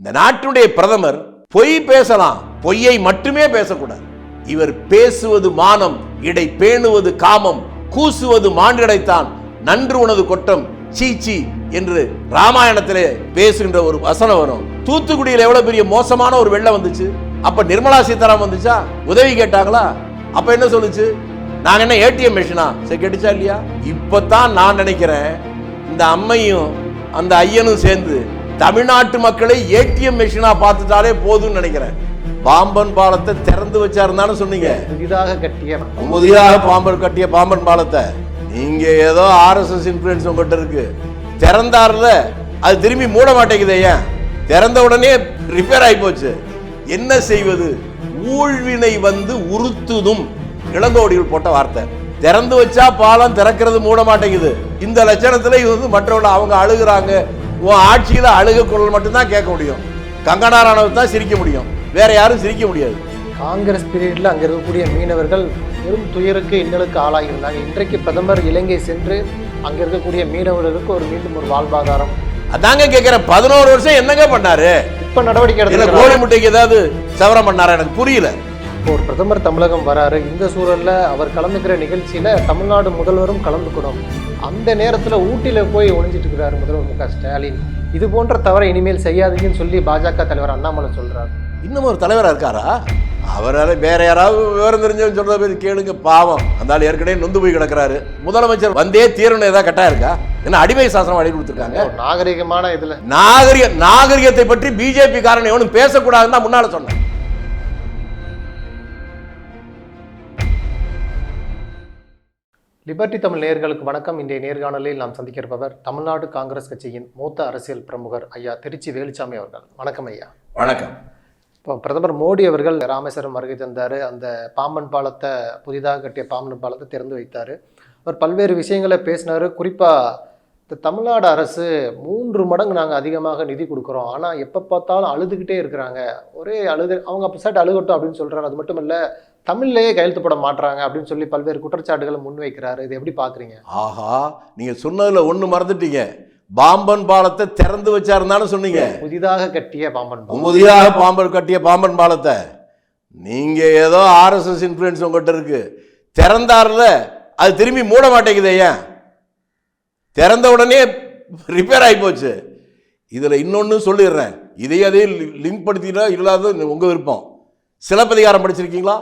இந்த நாட்டுடைய பிரதமர் பொய் பேசலாம் பொய்யை மட்டுமே பேசக்கூடாது. இவர் பேசுவது மானம் இடை பேணுவது காமம் கூசுவது மாண்டிடைத்தான் நன்று உனது கொட்டம் சீச்சி என்று ராமாயணத்திலே பேசுகின்ற ஒரு வசனம் வரும். தூத்துக்குடியில் எவ்வளவு பெரிய மோசமான ஒரு வெள்ளம் வந்துச்சு? அப்ப நிர்மலா சீதாராமன் வந்துச்சா? உதவி கேட்டாங்களா? அப்ப என்ன சொல்லுச்சு? நாங்க என்ன ஏடிஎம் மிஷினா? சரி கேட்டுச்சா இல்லையா? இப்பதான் நான் நினைக்கிறேன் இந்த அம்மையும் அந்த ஐயனும் சேர்ந்து தமிழ்நாட்டு மக்களை ஏடிஎம் மிஷினா பார்த்துட்டாலே போதும்னு நினைக்கிறேன். பாம்பன் பாலத்தை திறந்து வச்சாருந்தானு சொன்னீங்க. புதிதாக கட்டிய புதிதாக பாம்பன் கட்டிய பாம்பன் பாலத்தை. நீங்க ஏதோ ஆர்எஸ்எஸ் இன்ஃபுளுன்ஸ் உங்ககிட்ட இருக்கு. திறந்தாருல அது திரும்பி மூட மாட்டேங்குது ஏன்? திறந்த உடனே ரிப்பேர் ஆகி போச்சு. என்ன செய்வது? ஊழ்வினை வந்து உறுத்துதும். இளங்கோடிகள் போட்ட வார்த்தை. திறந்து வச்சா பாலம் திறக்கிறது மூட மாட்டேங்குது. இந்த லட்சணத்துல இது வந்து மற்றவங்க அவங்க அழுகுறாங்க. உன் ஆட்சியில அழுக குரல் மட்டும்தான் கேட்க முடியும். கங்கனா ராணுவத்தை தான் சிரிக்க முடியும். வேற யாரும் சிரிக்க முடியாது. காங்கிரஸ் பீரியட்ல அங்க இருக்கக்கூடிய மீனவர்கள் பெரும் துயருக்கு இன்னலுக்கு ஆளாகியிருந்தாங்க இன்றைக்கு பிரதமர் இலங்கை சென்று அங்க இருக்கக்கூடிய மீனவர்களுக்கு ஒரு மீண்டும் ஒரு வாழ்வாதாரம். அதாங்க கேக்குறேன் பதினோரு வருஷம் என்னங்க பண்ணாரு? இப்ப நடவடிக்கை கோழி முட்டைக்கு ஏதாவது சவரம் பண்ணாரா? எனக்கு புரியல. இப்போ ஒரு பிரதமர் தமிழகம் வராரு. இந்த சூழல்ல அவர் கலந்துக்கிற நிகழ்ச்சியில தமிழ்நாடு முதல்வரும் கலந்துக்கணும். அந்த நேரத்துல ஊட்டியில போய் ஒளிஞ்சிட்டு இருக்கிறாரு முதல்வர் மு க ஸ்டாலின். இது போன்ற தவறை இனிமேல் செய்யாதீங்கன்னு சொல்லி பாஜக தலைவர் அண்ணாமலை சொல்றாரு. இன்னும் ஒரு தலைவரா இருக்காரா? அவரால வேற யாராவது விவரம் தெரிஞ்சவன் சொல்றத போய் கேளுங்க. பாவம். அந்த ஆள் ஏற்கனவே நொந்து போய் கிடக்குறாரு. முதலமைச்சர் வந்தே தீரணும். ஏதாவது கட்டா இருக்கா? என்ன அடிமை சாசனம் அடி கொடுத்துருக்காங்க? நாகரிகமான இதுல. நாகரிக நாகரிகத்தை பற்றி பிஜேபி காரன் எவனும் பேசக்கூடாதுன்னு தான் முன்னால சொன்னேன். லிபர்டி தமிழ் நேயர்களுக்கு வணக்கம். இன்றைய நேர்காணலில் நாம் சந்திக்க இருப்பவர் தமிழ்நாடு காங்கிரஸ் கட்சியின் மூத்த அரசியல் பிரமுகர் ஐயா திருச்சி வேலுச்சாமி அவர்கள். வணக்கம் ஐயா. வணக்கம். இப்போ பிரதமர் மோடி அவர்கள் ராமேஸ்வரம் வருகை தந்தார் அந்த பாம்பன் பாலத்தை புதிதாக கட்டிய பாம்பன் பாலத்தை திறந்து வைத்தார். அவர் பல்வேறு விஷயங்களை பேசினார். குறிப்பாக இந்த தமிழ்நாடு அரசு மூன்று மடங்கு நாங்கள் அதிகமாக நிதி கொடுக்குறோம். ஆனால் எப்போ பார்த்தாலும் அழுதுகிட்டே இருக்கிறாங்க. ஒரே அழுது அவங்க அப்போ சாட்டு அழுகட்டும் அப்படின்னு சொல்கிறாரு அது மட்டும் இல்லை தமிழ்லேயே கையெழுத்து போட மாட்றாங்க அப்படின்னு சொல்லி பல்வேறு குற்றச்சாட்டுகளை முன்வைக்கிறாரு. இது எப்படி பார்க்குறீங்க ஆஹா நீங்க சொன்னதுல ஒண்ணு மறந்துட்டீங்க. பாம்பன் பாலத்தை திறந்து வச்சாருந்தானு சொன்னீங்க. புதிதாக கட்டிய பாம்பன் பாலம். புதிதாக பாம்பன் கட்டிய பாம்பன் பாலத்தை. நீங்க ஏதோ ஆர்எஸ்எஸ் இன்ஃபுளுன்ஸ் உங்ககிட்ட இருக்கு. திறந்தாருல அது திரும்பி மூட மாட்டேங்குது ஏன்? திறந்த உடனே ரிப்பேர் ஆகி போச்சு. இதுல இன்னொன்னு சொல்லிடுறேன். இதை அதே லிங்க் படுத்தினா இல்லாத உங்க விருப்பம். சிலப்பதிகாரம் படிச்சிருக்கீங்களா?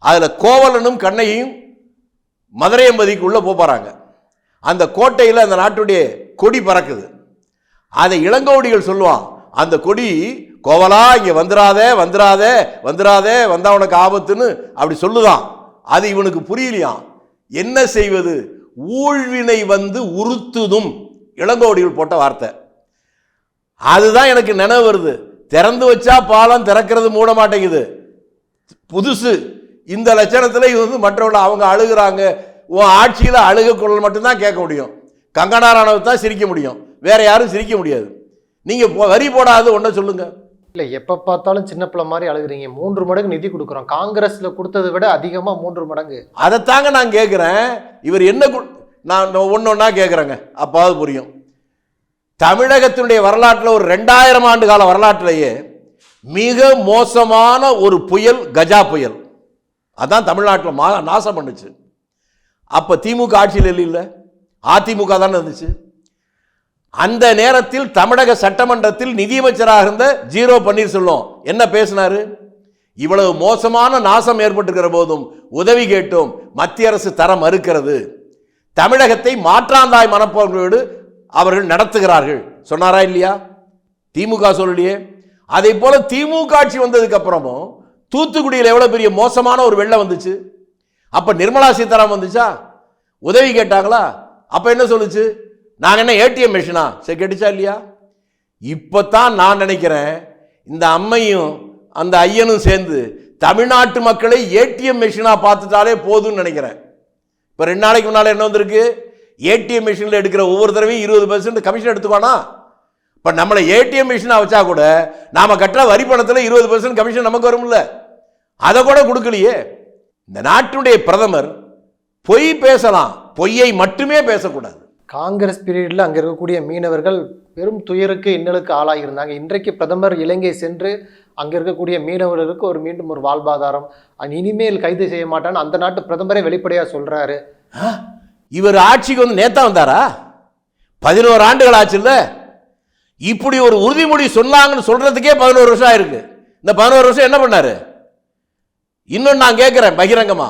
அதில் கோவலனும் கண்ணையும் மதுரையம்பதிக்குள்ளே உள்ள போப் அந்த கோட்டையில் அந்த நாட்டுடைய கொடி பறக்குது. அதை இளங்கோடிகள் சொல்லுவான் அந்த கொடி கோவலா இங்கே வந்துடாதே வந்துடாதே வந்துடாதே வந்தா உனக்கு ஆபத்துன்னு அப்படி சொல்லுதான். அது இவனுக்கு புரியலையாம். என்ன செய்வது? ஊழ்வினை வந்து உறுத்துதும். இளங்கோடிகள் போட்ட வார்த்தை. அதுதான் எனக்கு நினைவு வருது. திறந்து வச்சா பாலம் திறக்கிறது மூட மாட்டேங்குது புதுசு. இந்த லட்சணத்துல இது வந்து மற்றவங்க அவங்க அழுகுறாங்க. உன் ஆட்சியில அழுக குரல் மட்டும்தான் கேட்க முடியும். கங்கனா ராணுவத்தை தான் சிரிக்க முடியும். வேற யாரும் சிரிக்க முடியாது. நீங்க பொ- வரி போடாது ஒன்றை சொல்லுங்க. இல்லை எப்போ பார்த்தாலும் சின்ன பிள்ளை மாதிரி அழுகுறீங்க. மூன்று மடங்கு நிதி கொடுக்குறோம். காங்கிரஸில் கொடுத்ததை விட அதிகமாக மூன்று மடங்கு. அதைத்தாங்க நான் கேட்குறேன் இவர் என்ன நான் ஒன்று ஒன்றா கேட்குறேங்க அப்பாவது புரியும். தமிழகத்தினுடைய வரலாற்றில் ஒரு ரெண்டாயிரம் ஆண்டு கால வரலாற்றிலேயே மிக மோசமான ஒரு புயல் கஜா புயல். அதான் தமிழ்நாட்டில் மா நாசம் பண்ணுச்சு. அப்போ திமுக ஆட்சியில் இல்லை அதிமுக தானே இருந்துச்சு. அந்த நேரத்தில் தமிழக சட்டமன்றத்தில் நிதியமைச்சராக இருந்த ஜீரோ பன்னீர்செல்வம் என்ன பேசினாரு? இவ்வளவு மோசமான நாசம் ஏற்பட்டிருக்கிற போதும் உதவி கேட்டோம் மத்திய அரசு தர மறுக்கிறது. தமிழகத்தை மாற்றாந்தாய் மனப்போர்களோடு அவர்கள் நடத்துகிறார்கள். சொன்னாரா இல்லையா? திமுக சொல்லலையே. அதே போல திமுக ஆட்சி வந்ததுக்கு அப்புறமும் தூத்துக்குடியில் எவ்வளோ பெரிய மோசமான ஒரு வெள்ளம் வந்துச்சு? அப்போ நிர்மலா சீதாராமன் வந்துச்சா? உதவி கேட்டாங்களா? அப்போ என்ன சொல்லுச்சு? நாங்கள் என்ன ஏடிஎம் மிஷினா? சரி கேட்டுச்சா இல்லையா? இப்போ தான் நான் நினைக்கிறேன் இந்த அம்மையும் அந்த ஐயனும் சேர்ந்து தமிழ்நாட்டு மக்களை ஏடிஎம் மிஷினாக பார்த்துட்டாலே போதும்னு நினைக்கிறேன். இப்போ ரெண்டு நாளைக்கு முன்னால் என்ன வந்திருக்கு? ஏடிஎம் மிஷினில் எடுக்கிற ஒவ்வொரு தடவையும் இருபது பர்சன்ட் கமிஷன் எடுத்துக்கோனா இப்போ நம்மளை ஏடிஎம் மிஷினாக வச்சா கூட நாம கட்டுற வரி பணத்தில் இருபது பர்சன்ட் கமிஷன் நமக்கு வரும்ல. அதை கூட கொடுக்கலையே. இந்த நாட்டுடைய பிரதமர் பொய் பேசலாம் பொய்யை மட்டுமே பேசக்கூடாது. காங்கிரஸ் பீரியடில் அங்கே இருக்கக்கூடிய மீனவர்கள் பெரும் துயருக்கு இன்னலுக்கு ஆளாகியிருந்தாங்க. இன்றைக்கு பிரதமர் இலங்கை சென்று அங்க இருக்கக்கூடிய மீனவர்களுக்கு ஒரு மீண்டும் ஒரு வாழ்வாதாரம் இனிமேல் கைது செய்ய மாட்டான்னு அந்த நாட்டு பிரதமரே வெளிப்படையா சொல்றாரு. ஆ? இவர் ஆட்சிக்கு வந்து நேத்தா வந்தாரா? பதினோரு ஆண்டுகள் ஆச்சுல்ல? இப்படி ஒரு உறுதிமொழி சொன்னாங்கன்னு சொல்றதுக்கே பதினோரு வருஷம் ஆயிருக்கு. இந்த பதினோரு வருஷம் என்ன பண்ணாரு? இன்னும் நான் கேட்குறேன் பகிரங்கமா?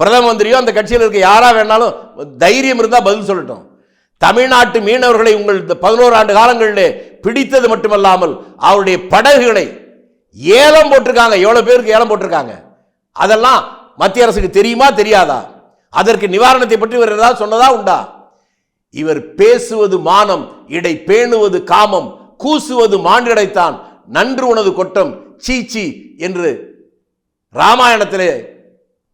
பிரதம மந்திரியோ அந்த கட்சியில் இருக்க யாராக வேணாலும் தைரியம் இருந்தால் பதில் சொல்லட்டும். தமிழ்நாட்டு மீனவர்களை உங்கள் இந்த பதினோரு ஆண்டு காலங்களிலே பிடித்தது மட்டுமல்லாமல் அவருடைய படகுகளை ஏலம் போட்டிருக்காங்க. எவ்வளோ பேருக்கு ஏலம் போட்டிருக்காங்க? அதெல்லாம் மத்திய அரசுக்கு தெரியுமா தெரியாதா? அதற்கு நிவாரணத்தை பற்றி இவர் ஏதாவது சொன்னதா உண்டா? இவர் பேசுவது மானம் இடை பேணுவது காமம் கூசுவது மாண்டிடைத்தான் நன்று உனது கொட்டம் சீ சீ என்று ராமாயணத்திலே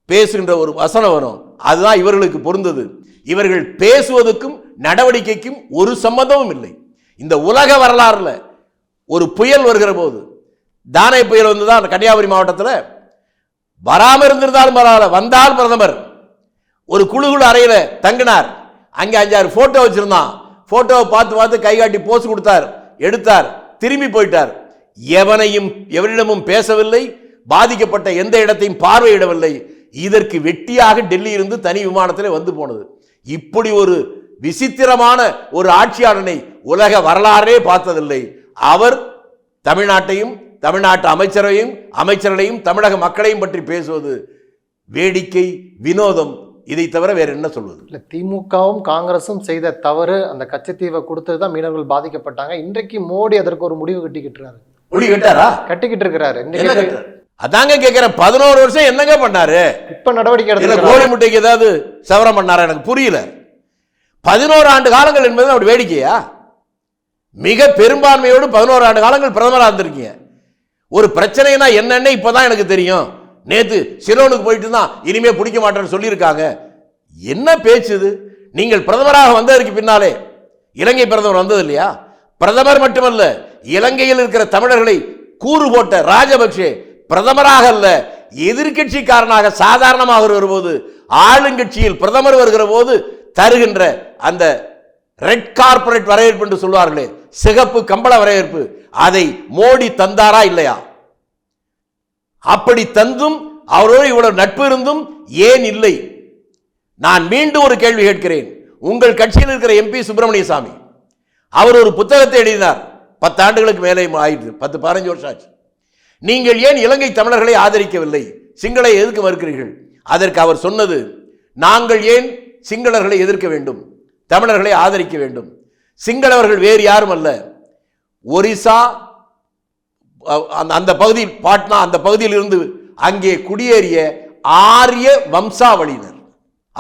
பேசுகின்ற ஒரு வசனம் வரும். அதுதான் இவர்களுக்கு பொருந்தது. இவர்கள் பேசுவதற்கும் நடவடிக்கைக்கும் ஒரு சம்மந்தமும் இல்லை. இந்த உலக வரலாறுல ஒரு புயல் வருகிற போது தானே புயல் வந்து தான் கன்னியாகுமரி மாவட்டத்தில் வராமல் இருந்திருந்தாலும் பரவாயில்ல. வந்தால் பிரதமர் ஒரு குழு குழு அறையில தங்கினார். அங்கே அஞ்சாறு போட்டோ வச்சிருந்தான். போட்டோவை பார்த்து பார்த்து கை காட்டி போஸ் கொடுத்தார். எடுத்தார். திரும்பி போயிட்டார். எவனையும் எவரிடமும் பேசவில்லை. பாதிக்கப்பட்ட எந்த இடத்தையும் பார்வையிடவில்லை. இதற்கு வெட்டியாக டெல்லியிலிருந்து தனி விமானத்தில் வந்து போனது. இப்படி ஒரு விசித்திரமான ஒரு ஆட்சியாளனை உலக வரலாறே பார்த்ததில்லை. அவர் தமிழ்நாட்டையும் தமிழ்நாட்டு அமைச்சரையும் அமைச்சர்களையும் தமிழக மக்களையும் பற்றி பேசுவது வேடிக்கை வினோதம் இதை தவிர வேற என்ன சொல்வது? இல்ல திமுகவும் காங்கிரசும் செய்த தவறு அந்த கச்சத்தீவை கொடுத்தது தான் மீனவர்கள் பாதிக்கப்பட்டாங்க. இன்றைக்கு மோடி அதற்கு ஒரு முடிவு கட்டிக்கிட்டுறாரு முடி கட்டாரா? கட்டிக்கிட்டு இருக்கிறாரு? அதாங்க கேட்கிறேன் பதினோரு வருஷம் என்னங்க பண்ணாரு? இப்ப நடவடிக்கை எடுத்து கோழி முட்டைக்கு ஏதாவது சவரம் பண்ணாரா? எனக்கு புரியல. பதினோரு ஆண்டு காலங்கள் என்பது அப்படி வேடிக்கையா? மிக பெரும்பான்மையோடு பதினோரு ஆண்டு காலங்கள் பிரதமராக இருந்திருக்கீங்க. ஒரு பிரச்சனைனா என்னன்னு இப்பதான் எனக்கு தெரியும். நேத்து சிலோனுக்கு போயிட்டு தான் இனிமே பிடிக்க மாட்டேன்னு சொல்லியிருக்காங்க. என்ன பேச்சு இது? நீங்கள் பிரதமராக வந்ததற்கு பின்னாலே இலங்கை பிரதமர் வந்தது இல்லையா? பிரதமர் மட்டுமல்ல இலங்கையில் இருக்கிற தமிழர்களை கூறு போட்ட ராஜபக்சே பிரதமராக அல்ல எதிர்க்கட்சிக்காரனாக சாதாரணமாக வரும்போது ஆளுங்கட்சியில் பிரதமர் வருகிற போது தருகின்ற அந்த ரெட் கார்பரேட் வரவேற்பு என்று சொல்வார்களே சிகப்பு கம்பள வரவேற்பு அதை மோடி தந்தாரா இல்லையா? அப்படி தந்தும் அவரோடு இவ்வளவு நட்பு இருந்தும் ஏன் இல்லை? நான் மீண்டும் ஒரு கேள்வி கேட்கிறேன். உங்கள் கட்சியில் இருக்கிற எம்பி சுப்பிரமணிய சாமி அவர் ஒரு புத்தகத்தை எழுதினார். பத்து ஆண்டுகளுக்கு மேலே ஆயிடுது பத்து பதினஞ்சு வருஷம் ஆச்சு. நீங்கள் ஏன் இலங்கை தமிழர்களை ஆதரிக்கவில்லை? சிங்களை எதிர்க்க மறுக்கிறீர்கள்? அதற்கு அவர் சொன்னது நாங்கள் ஏன் சிங்களர்களை எதிர்க்க வேண்டும்? தமிழர்களை ஆதரிக்க வேண்டும்? சிங்களவர்கள் வேறு யாரும் அல்ல. ஒரிசா அந்த அந்த பகுதி பாட்னா அந்த பகுதியில் இருந்து அங்கே குடியேறிய ஆரிய வம்சாவளியினர்.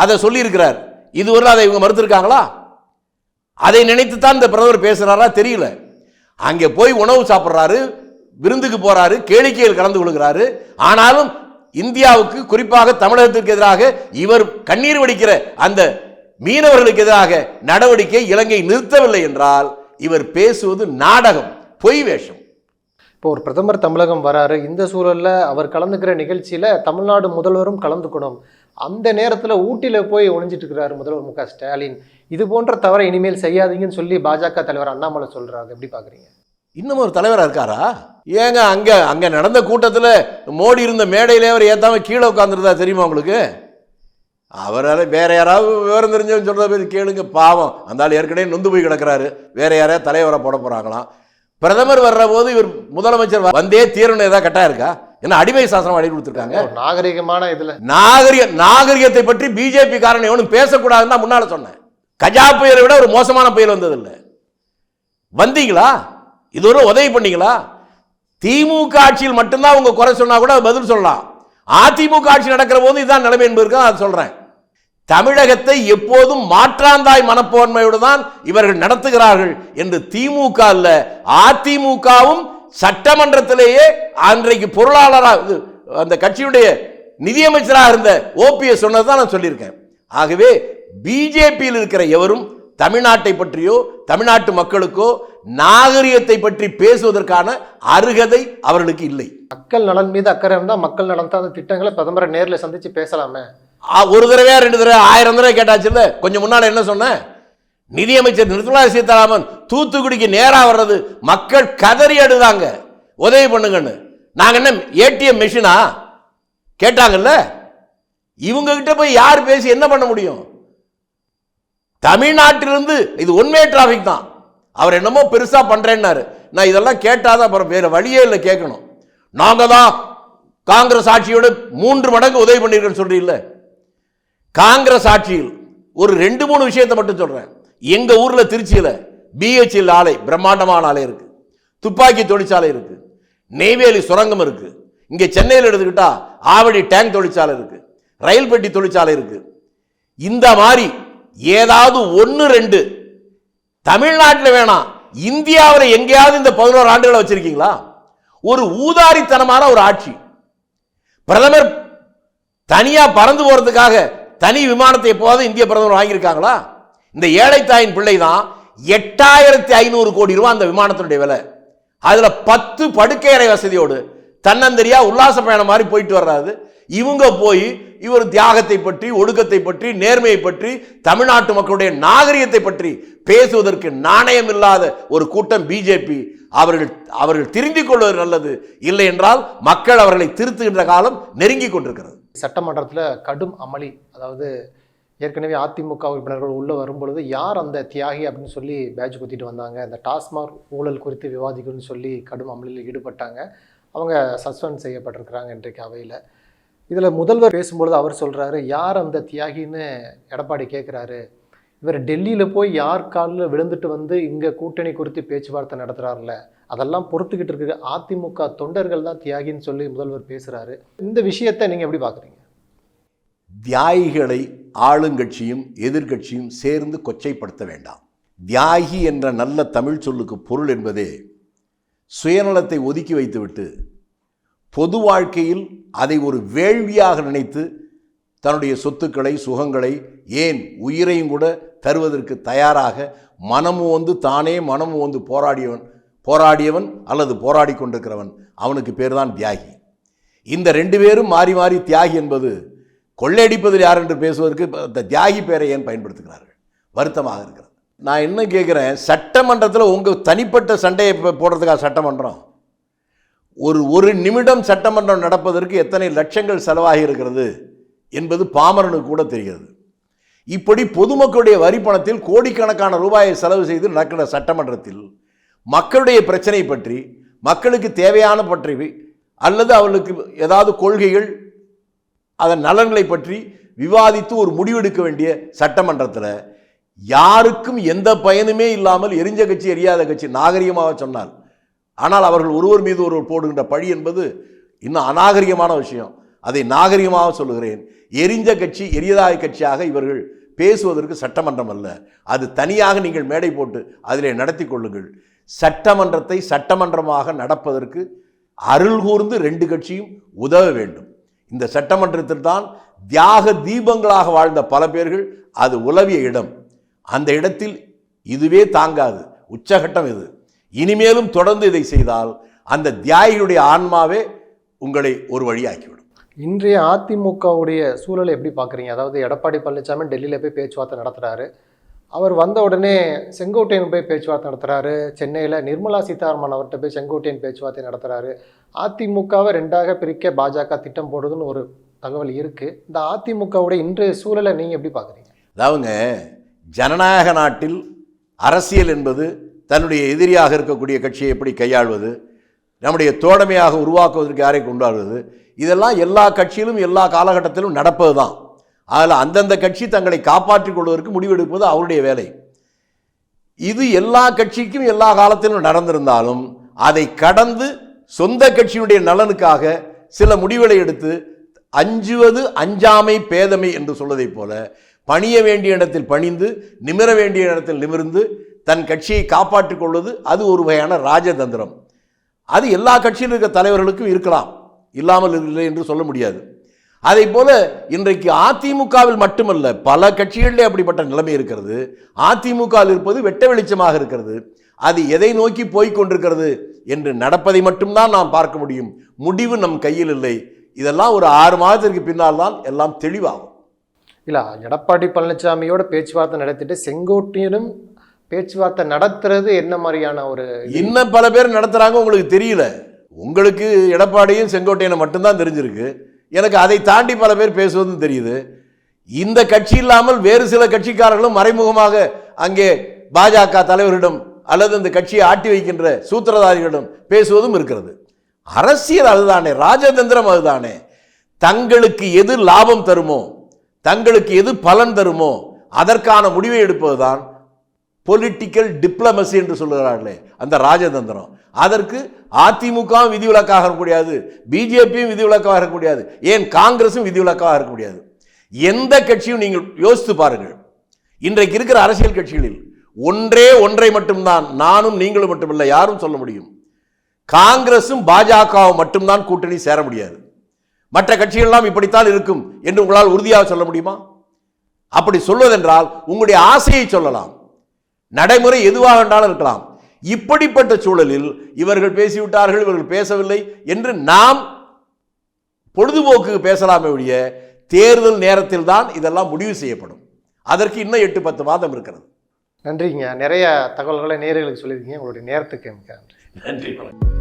அதை சொல்லியிருக்கிறார். இதுவரை அதை இவங்க மறுத்திருக்காங்களா? அதை நினைத்து தான் இந்த பிரதமர் பேசுகிறாரா தெரியல. அங்கே போய் உணவு சாப்பிட்றாரு. விருந்துக்கு போறாரு கேளிக்கையில் கலந்து கொள்கிறாரு. ஆனாலும் இந்தியாவுக்கு குறிப்பாக தமிழகத்திற்கு எதிராக இவர் கண்ணீர் வடிக்கிற அந்த மீனவர்களுக்கு எதிராக நடவடிக்கை இலங்கை நிறுத்தவில்லை என்றால் இவர் பேசுவது நாடகம் பொய் வேஷம். இப்போ ஒரு பிரதமர் தமிழகம் வராரு இந்த சூழல்ல அவர் கலந்துக்கிற நிகழ்ச்சியில தமிழ்நாடு முதல்வரும் கலந்துக்கணும். அந்த நேரத்தில் ஊட்டியில் போய் ஒழிஞ்சிட்டு இருக்கிறாரு முதல்வர் மு க ஸ்டாலின். இது போன்ற தவறை இனிமேல் செய்யாதீங்கன்னு சொல்லி பாஜக தலைவர் அண்ணாமலை சொல்றாரு. எப்படி பாக்குறீங்க? இன்னும் ஒரு தலைவரா இருக்காரா? ஏங்க அங்க அங்க நடந்த கூட்டத்துல மோடி இருந்த மேடையிலே அவர் ஏத்தாம கீழே உட்காந்துருந்தா தெரியுமா உங்களுக்கு? அவரால் வேற யாராவது விவரம் தெரிஞ்சவன் சொல்றத போய் கேளுங்க பாவம். அந்த ஆள் ஏற்கனவே நொந்து போய் கிடக்குறாரு. வேற யாரையா தலைவரை போட போறாங்களாம். பிரதமர் வர்ற போது இவர் முதலமைச்சர் வந்தே தீரணும் ஏதாவது கட்டா இருக்கா? என்ன அடிமை சாசனம் அடி கொடுத்துருக்காங்க? நாகரிகமான இதுல. நாகரிக நாகரிகத்தை பற்றி பிஜேபி காரன் எவனும் பேசக்கூடாதுன்னு தான் முன்னால சொன்னேன். கஜா புயலை விட ஒரு மோசமான புயல் வந்ததில்லை. வந்தீங்களா? இதுவரை உதவி பண்ணீங்களா? திமுக ஆட்சியில் மட்டும்தான் அவங்க குறை சொன்னா கூட பதில் சொல்லலாம். அதிமுக ஆட்சி நடக்கிற போது இதுதான் நிலைமை என்பதற்கு நான் சொல்றேன். தமிழகத்தை எப்போதும் மாற்றாந்தாய் மனப்பான்மையோடு தான் இவர்கள் நடத்துகிறார்கள் என்று திமுக அல்ல அதிமுகவும் சட்டமன்றத்திலேயே அன்றைக்கு பொருளாளராக இது, அந்த கட்சியுடைய நிதியமைச்சராக இருந்த ஓபிஎஸ் சொன்னதான் நான் சொல்லியிருக்கேன். ஆகவே பிஜேபியில் இருக்கிற எவரும் தமிழ்நாட்டை பற்றியோ தமிழ்நாட்டு மக்களுக்கோ நாகரிகத்தை பற்றி பேசுவதற்கான அருகதை அவர்களுக்கு இல்லை. மக்கள் நலன் மீது அக்கறை இருந்தா மக்கள் நலன் தான் அந்த திட்டங்களை பிரதமரை நேர்ல சந்திச்சு பேசலாமே. ஒரு தடவையா ரெண்டு தடவை ஆயிரம் தடவை கேட்டாச்சுல்ல? கொஞ்சம் முன்னால என்ன சொன்னேன் நிதியமைச்சர் நிர்மலா சீதாராமன் தூத்துக்குடிக்கு நேரா வர்றது மக்கள் கதறி அழுதாங்க. உதவி பண்ணுங்கன்னு. நாங்க என்ன ஏடிஎம் மெஷினா கேட்டாங்கல்ல? இவங்க கிட்ட போய் யார் பேசி என்ன பண்ண முடியும்? தமிழ்நாட்டிலிருந்து இது உண்மை டிராஃபிக் தான். அவர் என்னமோ பெருசாக பண்ணுறேன்னாரு நான் இதெல்லாம் கேட்டாதான் அப்புறம் வேறு வழியே இல்லை கேட்கணும். நாங்கள் தான் காங்கிரஸ் ஆட்சியோட மூன்று மடங்கு உதவி பண்ணியிருக்கேன்னு சொல்றீல்ல காங்கிரஸ் ஆட்சியில் ஒரு ரெண்டு மூணு விஷயத்தை மட்டும் சொல்கிறேன் எங்கள் ஊரில் திருச்சியில் பிஹெச்எல் ஆலை பிரம்மாண்டமான ஆலை இருக்குது துப்பாக்கி தொழிற்சாலை இருக்குது நெய்வேலி சுரங்கம் இருக்குது இங்கே சென்னையில் எடுத்துக்கிட்டால் ஆவடி டேங்க் தொழிற்சாலை இருக்குது ரயில் பெட்டி தொழிற்சாலை இருக்குது இந்த மாதிரி ஏதாவது ஒன்று ரெண்டு. தமிழ்நாட்டில் வேணாம் இந்தியாவில் எங்கேயாவது இந்த பதினோரு ஆண்டுகளை வச்சிருக்கீங்களா? ஒரு ஊதாரித்தனமான ஒரு ஆட்சி. பிரதமர் தனியா பறந்து போறதுக்காக தனி விமானத்தை எப்போது இந்திய பிரதமர் வாங்கியிருக்காங்களா? இந்த ஏழை தாயின் பிள்ளை தான் எட்டாயிரத்தி ஐநூறு கோடி ரூபாய் அந்த விமானத்தினுடைய விலை. அதுல பத்து படுக்கை அறை வசதியோடு தன்னந்தரியா உல்லாச பயணம் மாதிரி போயிட்டு வர்றாரு. இவங்க போய் இவர் தியாகத்தை பற்றி ஒடுக்கத்தை பற்றி நேர்மையை பற்றி தமிழ்நாட்டு மக்களுடைய நாகரிகத்தை பற்றி பேசுவதற்கு நாணயம் இல்லாத ஒரு கூட்டம் பிஜேபி அவர்கள் அவர்கள் திருந்திக் கொள்வது நல்லது. இல்லை என்றால் மக்கள் அவர்களை திருத்துகின்ற காலம் நெருங்கி கொண்டிருக்கிறது. சட்டமன்றத்தில் கடும் அமளி அதாவது ஏற்கனவே அதிமுக உறுப்பினர்கள் உள்ளே வரும்பொழுது யார் அந்த தியாகி அப்படின்னு சொல்லி பேட்ச் குத்திட்டு வந்தாங்க. இந்த டாஸ்மாக் ஊழல் குறித்து விவாதிக்கணும்னு சொல்லி கடும் அமளியில் ஈடுபட்டாங்க. அவங்க சஸ்பெண்ட் செய்யப்பட்டிருக்கிறாங்க இன்றைக்கு அவையில். இதில் முதல்வர் பேசும்பொழுது அவர் சொல்கிறாரு யார் அந்த தியாகின்னு எடப்பாடி கேட்குறாரு? இவர் டெல்லியில் போய் யார் காலில் விழுந்துட்டு வந்து இங்கே கூட்டணி குறித்து பேச்சுவார்த்தை நடத்துகிறார்ல அதெல்லாம் பொறுத்துக்கிட்டு இருக்க அதிமுக தொண்டர்கள் தான் தியாகின்னு சொல்லி முதல்வர் பேசுகிறாரு இந்த விஷயத்தை நீங்கள் எப்படி பார்க்குறீங்க தியாகிகளை ஆளுங்கட்சியும் எதிர்க்கட்சியும் சேர்ந்து கொச்சைப்படுத்த வேண்டாம். தியாகி என்ற நல்ல தமிழ் சொல்லுக்கு பொருள் என்பதே சுயநலத்தை ஒதுக்கி வைத்துவிட்டு பொது வாழ்க்கையில் அதை ஒரு வேள்வியாக நினைத்து தன்னுடைய சொத்துக்களை சுகங்களை ஏன் உயிரையும் கூட தருவதற்கு தயாராக மனமும் வந்து தானே மனமும் வந்து போராடியவன் போராடியவன் அல்லது போராடி கொண்டிருக்கிறவன். அவனுக்கு பேர் தான் தியாகி. இந்த ரெண்டு பேரும் மாறி மாறி தியாகி என்பது கொள்ளையடிப்பதில் யார் என்று பேசுவதற்கு இந்த தியாகி பேரை ஏன் பயன்படுத்துகிறார்கள்? வருத்தமாக இருக்கிறது. நான் என்ன கேட்குறேன் சட்டமன்றத்தில் உங்கள் தனிப்பட்ட சண்டையை இப்போ போடுறதுக்காக சட்டமன்றம் ஒரு ஒரு நிமிடம் சட்டமன்றம் நடப்பதற்கு எத்தனை லட்சங்கள் செலவாகி இருக்கிறது என்பது பாமரனுக்கு கூட தெரிகிறது இப்படி பொதுமக்களுடைய வரி பணத்தில் கோடிக்கணக்கான ரூபாயை செலவு செய்து நடக்கிற சட்டமன்றத்தில் மக்களுடைய பிரச்சனை பற்றி மக்களுக்கு தேவையான பற்றி அல்லது அவர்களுக்கு ஏதாவது கொள்கைகள் அதன் நலன்களை பற்றி விவாதித்து ஒரு முடிவெடுக்க வேண்டிய சட்டமன்றத்தில் யாருக்கும் எந்த பயனுமே இல்லாமல் எரிஞ்ச கட்சி எரியாத கட்சி நாகரிகமாக சொன்னால் ஆனால் அவர்கள் ஒருவர் மீது ஒருவர் போடுகின்ற பழி என்பது இன்னும் அநாகரிகமான விஷயம். அதை நாகரிகமாக சொல்லுகிறேன். எரிஞ்ச கட்சி எரியதாய கட்சியாக இவர்கள் பேசுவதற்கு சட்டமன்றம் அல்ல. அது தனியாக நீங்கள் மேடை போட்டு அதிலே நடத்தி கொள்ளுங்கள். சட்டமன்றத்தை சட்டமன்றமாக நடப்பதற்கு அருள் கூர்ந்து ரெண்டு கட்சியும் உதவ வேண்டும். இந்த சட்டமன்றத்தில் தான் தியாக தீபங்களாக வாழ்ந்த பல பேர்கள் அது உலவிய இடம். அந்த இடத்தில் இதுவே தாங்காது. உச்சகட்டம் இது. இனிமேலும் தொடர்ந்து இதை செய்தால் அந்த தியாகியுடைய ஆன்மாவே உங்களை ஒரு வழியாக்கிவிடும். இன்றைய அதிமுகவுடைய சூழலை எப்படி பார்க்குறீங்க? அதாவது எடப்பாடி பழனிசாமி டெல்லியில் போய் பேச்சுவார்த்தை நடத்துகிறாரு அவர் வந்த உடனே செங்கோட்டையன் போய் பேச்சுவார்த்தை நடத்துகிறாரு சென்னையில் நிர்மலா சீதாராமன் அவர்கிட்ட போய் செங்கோட்டையன் பேச்சுவார்த்தை நடத்துகிறாரு அதிமுகவை ரெண்டாக பிரிக்க பாஜக திட்டம் போடுதுன்னு ஒரு தகவல் இருக்குது இந்த அதிமுகவுடைய இன்றைய சூழலை நீங்கள் எப்படி பார்க்குறீங்க? அதாவங்க ஜனநாயக நாட்டில் அரசியல் என்பது தன்னுடைய எதிரியாக இருக்கக்கூடிய கட்சியை எப்படி கையாள்வது? நம்முடைய தோழமையாக உருவாக்குவதற்கு யாரை கொண்டாடுவது? இதெல்லாம் எல்லா கட்சியிலும் எல்லா காலகட்டத்திலும் நடப்பது தான் அதில் அந்தந்த கட்சி தங்களை காப்பாற்றிக் கொள்வதற்கு முடிவெடுப்பது அவருடைய வேலை. இது எல்லா கட்சிக்கும் எல்லா காலத்திலும் நடந்திருந்தாலும் அதை கடந்து சொந்த கட்சியினுடைய நலனுக்காக சில முடிவுகளை எடுத்து அஞ்சுவது அஞ்சாமை பேதமை என்று சொல்வதைப் போல பணிய வேண்டிய இடத்தில் பணிந்து நிமிர வேண்டிய இடத்தில் நிமிர்ந்து தன் கட்சியை காப்பாற்றிக் கொள்வது அது ஒரு வகையான ராஜதந்திரம். அது எல்லா கட்சியில் இருக்க தலைவர்களுக்கும் இருக்கலாம். இல்லாமல் இல்லை என்று சொல்ல முடியாது. அதை போல இன்றைக்கு அதிமுகவில் மட்டுமல்ல பல கட்சிகளிலே அப்படிப்பட்ட நிலைமை இருக்கிறது. அதிமுகவில் இருப்பது வெட்ட வெளிச்சமாக இருக்கிறது. அது எதை நோக்கி போய்கொண்டிருக்கிறது என்று நடப்பதை மட்டும்தான் நாம் பார்க்க முடியும். முடிவு நம் கையில் இல்லை. இதெல்லாம் ஒரு ஆறு மாதத்திற்கு பின்னால் தான் எல்லாம் தெளிவாகும். இல்லை எடப்பாடி பழனிசாமியோட பேச்சுவார்த்தை நடத்திட்டு செங்கோட்டையிலும் பேச்சுவார்த்தை நடத்துறது என்ன மாதிரியான ஒரு இன்னும் பல பேர் நடத்துறாங்க உங்களுக்கு தெரியல. உங்களுக்கு எடப்பாடியும் செங்கோட்டையனை மட்டும்தான் தெரிஞ்சிருக்கு. எனக்கு அதை தாண்டி பல பேர் பேசுவதும் தெரியுது. இந்த கட்சி இல்லாமல் வேறு சில கட்சிக்காரர்களும் மறைமுகமாக அங்கே பாஜக தலைவரிடம் அல்லது இந்த கட்சியை ஆட்டி வைக்கின்ற சூத்திரதாரிகளிடம் பேசுவதும் இருக்கிறது. அரசியல் அதுதானே ராஜதந்திரம் அதுதானே. தங்களுக்கு எது லாபம் தருமோ தங்களுக்கு எது பலன் தருமோ அதற்கான முடிவை எடுப்பதுதான் பொலிட்டிக்கல் டிப்ளமசி என்று சொல்கிறார்களே அந்த ராஜதந்திரம். அதற்கு அதிமுகவும் விதிவிலக்காக இருக்கக்கூடாது பிஜேபியும் விதிவிலக்காக இருக்கக்கூடாது ஏன் காங்கிரஸும் விதிவிலக்காக இருக்கக்கூடாது எந்த கட்சியும் நீங்கள் யோசித்து பாருங்கள். இன்றைக்கு இருக்கிற அரசியல் கட்சிகளில் ஒன்றே ஒன்றை மட்டும்தான் நானும் நீங்களும் மட்டுமில்லை யாரும் சொல்ல முடியும். காங்கிரஸும் பாஜகவும் மட்டும்தான் கூட்டணி சேர முடியாது. மற்ற கட்சிகள்லாம் இப்படித்தான் இருக்கும் என்று உங்களால் உறுதியாக சொல்ல முடியுமா? அப்படி சொல்வதென்றால் உங்களுடைய ஆசையை சொல்லலாம். நடைமுறை எதுவாக வேண்டாலும் இருக்கலாம். இப்படிப்பட்ட சூழலில் இவர்கள் பேசிவிட்டார்கள் இவர்கள் பேசவில்லை என்று நாம் பொழுதுபோக்கு பேசலாமே ஒழிய தேர்தல் நேரத்தில் தான் இதெல்லாம் முடிவு செய்யப்படும். அதற்கு இன்னும் எட்டு பத்து மாதம் இருக்கிறது. நன்றிங்க. நிறைய தகவல்களை நேர்களுக்கு சொல்லியிருக்கீங்க. உங்களுடைய நேரத்துக்கு மிக்க நன்றி. நன்றி வணக்கம்.